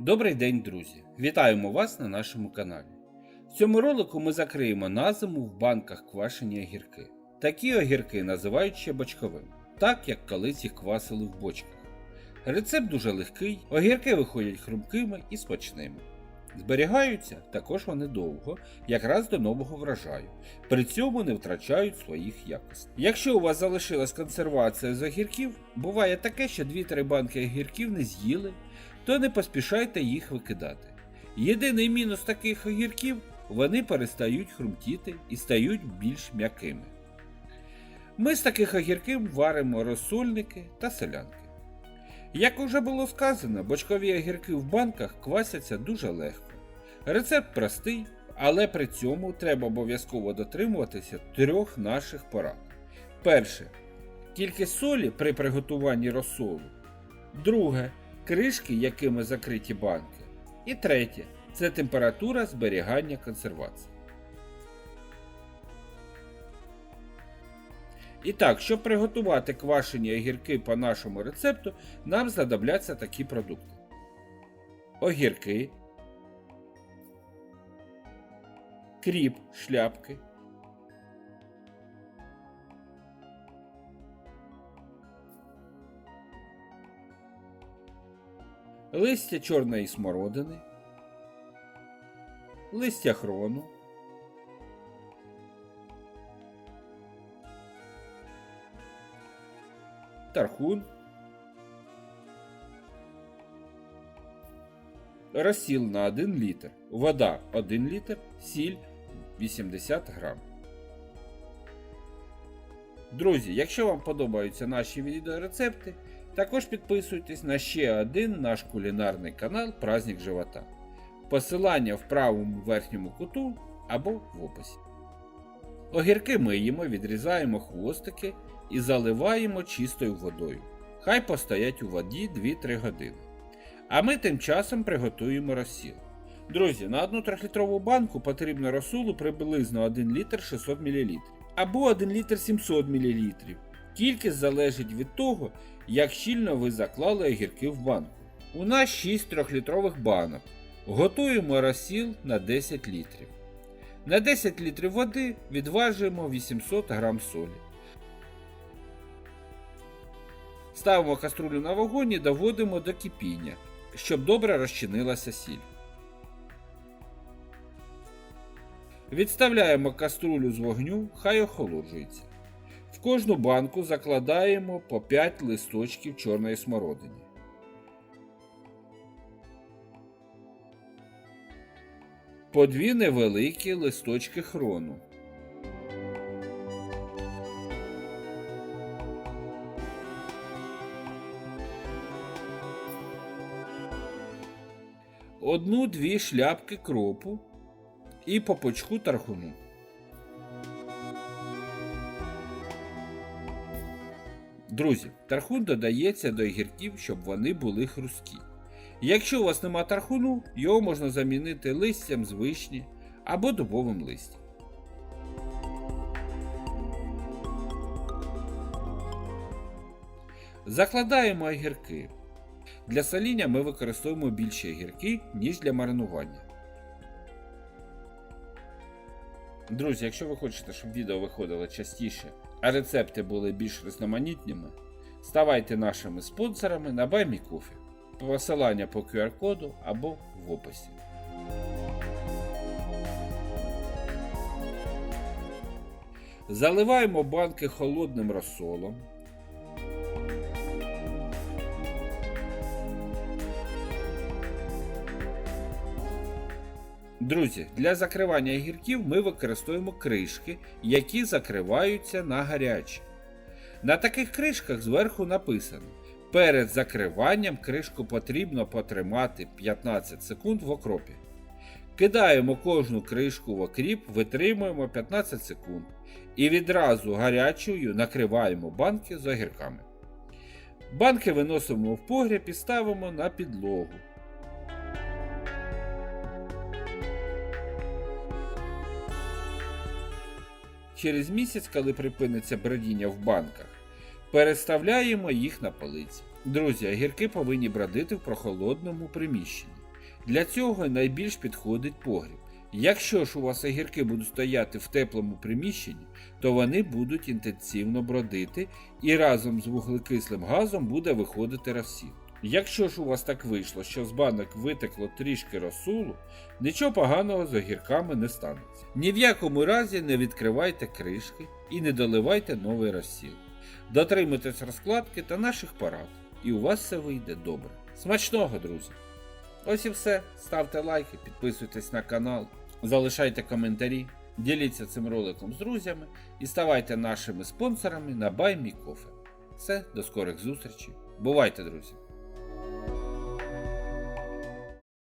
Добрий день, друзі! Вітаємо вас на нашому каналі. В цьому ролику ми закриємо на зиму в банках квашені огірки. Такі огірки називають ще бочковим, так як колись їх квасили в бочках. Рецепт дуже легкий, огірки виходять хрумкими і смачними. Зберігаються також вони довго, якраз до нового врожаю, при цьому не втрачають своїх якостей. Якщо у вас залишилась консервація з огірків, буває таке, що 2-3 банки огірків не з'їли, то не поспішайте їх викидати. Єдиний мінус таких огірків вони перестають хрумтіти і стають більш м'якими. Ми з таких огірків варимо розсольники та селянки. Як уже було сказано, бочкові огірки в банках квасяться дуже легко. Рецепт простий, але при цьому треба обов'язково дотримуватися трьох наших порад. Перше. Кількість солі при приготуванні розсолу. Друге кришки, якими закриті банки. І третє це температура зберігання консервації. І так, щоб приготувати квашені огірки по нашому рецепту, нам знадобляться такі продукти: огірки, кріп шляпки, листя чорної смородини, листя хрону, тархун, розсіл на 1 літр, вода 1 літр, сіль 80 грам. Друзі, якщо вам подобаються наші відеорецепти, також підписуйтесь на ще один наш кулінарний канал Праздник Живота. Посилання в правому верхньому куту або в описі. Огірки миємо, відрізаємо хвостики і заливаємо чистою водою. Хай постоять у воді 2-3 години. А ми тим часом приготуємо розсіл. Друзі, на одну 3-літрову банку потрібно розсолу приблизно 1 літр 600 мл або 1 літр 700 мл. Кількість залежить від того, як щільно ви заклали огірки в банку. У нас 6 3-літрових банок. Готуємо розсіл на 10 літрів. На 10 літрів води відважуємо 800 г солі. Ставимо каструлю на вогонь і доводимо до кипіння, щоб добре розчинилася сіль. Відставляємо каструлю з вогню, хай охолоджується. В кожну банку закладаємо по 5 листочків чорної смородини. По дві невеликі листочки хрону. Одну-дві шляпки кропу і по пучку тархуну. Друзі, тархун додається до огірків, щоб вони були хрусткі. Якщо у вас нема тархуну, його можна замінити листям з вишні або дубовим листям. Закладаємо огірки. Для соління ми використовуємо більші огірки, ніж для маринування. Друзі, якщо ви хочете, щоб відео виходило частіше, а рецепти були більш різноманітними, ставайте нашими спонсорами на BuyMeCoffee. Посилання по QR-коду або в описі. Заливаємо банки холодним розсолом. Друзі, для закривання огірків ми використовуємо кришки, які закриваються на гарячі. На таких кришках зверху написано: перед закриванням кришку потрібно потримати 15 секунд в окропі. Кидаємо кожну кришку в окріп, витримуємо 15 секунд і відразу гарячою накриваємо банки з огірками. Банки виносимо в погріб і ставимо на підлогу. Через місяць, коли припиниться бродіння в банках, переставляємо їх на полиці. Друзі, огірки повинні бродити в прохолодному приміщенні. Для цього найбільш підходить погріб. Якщо ж у вас огірки будуть стояти в теплому приміщенні, то вони будуть інтенсивно бродити і разом з вуглекислим газом буде виходити розсіл. Якщо ж у вас так вийшло, що з банок витекло трішки розсулу, нічого поганого з огірками не станеться. Ні в якому разі не відкривайте кришки і не доливайте новий розсіл. Дотримуйтесь розкладки та наших порад, і у вас все вийде добре. Смачного, друзі! Ось і все. Ставте лайки, підписуйтесь на канал, залишайте коментарі, діліться цим роликом з друзями і ставайте нашими спонсорами на BuyMeCoffee. Все, до скорих зустрічей. Бувайте, друзі!